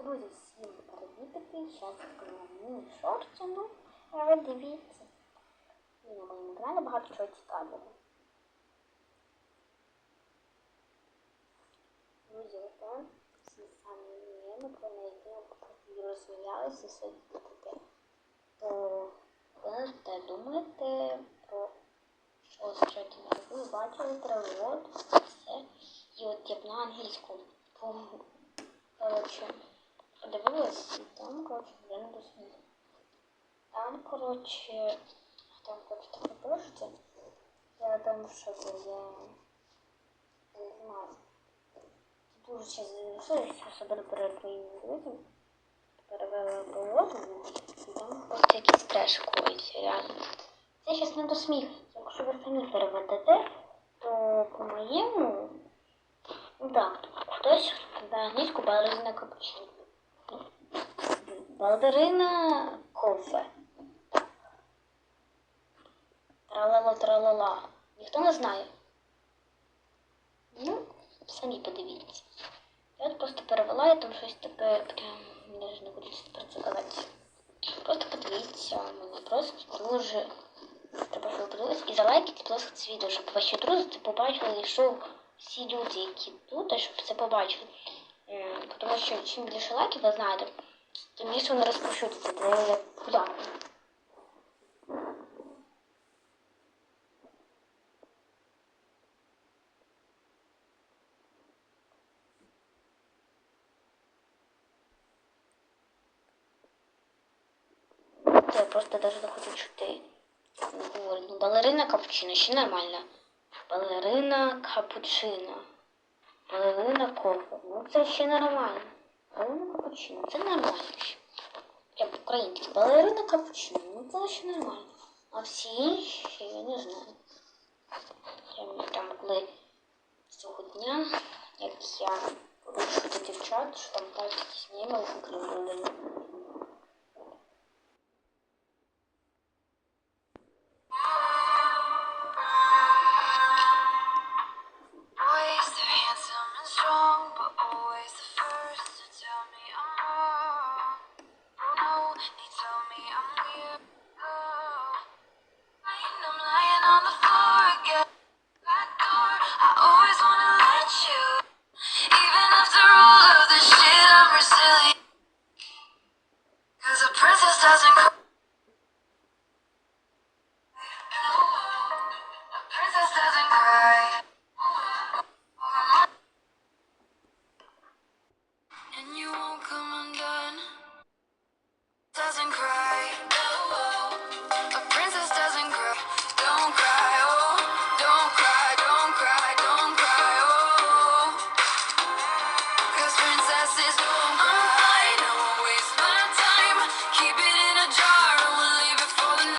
Друзі, всім привітики! Зараз мені шортину. Ви дивіться. І на моєму каналі багато чого цікавого. Друзі, ото самі меми, про які ми розмовлялися і все таке. То ви те думаєте про що шортину? Ви бачили перевод, все. І от як на англійську. Коротше, подивилась, там, коротше, вже не до. Там, коротше, там, коротше, так пишеться. Я там це, я я не знаю. Дуже ще залишилося, особливо перед твоїм друзям. Перевела пилоту, і там просто якийсь треш коїться, реально. Це щось не до сміху. Якщо ви самі переведете, то по-моєму, ну так, хтось на англійську балерина капучино. Балерина кофе. Тралала тралала. Ніхто не знає. Ну, самі подивіться. Я просто перевела, я там щось таке, навіть не буду про це казати. Просто подивіться, мене просто дуже треба, подивилися. І залайкайте, будь ласка, це відео, щоб ваші друзі побачили, що всі люди, які тут, щоб це побачили. М, Тому що чим більше лайків, ви знаєте, тим більше вони розпоширюються. Це куди? Я просто даже не хочу чути. Ну, балерина капучино, ще нормально. Балерина капучино. Балерина кофе. Ну це ще нормально. Балерина капучино, це нормально Я по-українськи. Балерина капучино, ну це ще нормально. А всі інші, я не знаю. Я там коли цього дня, як я буду чути дівчат, що там так якісь в Україні.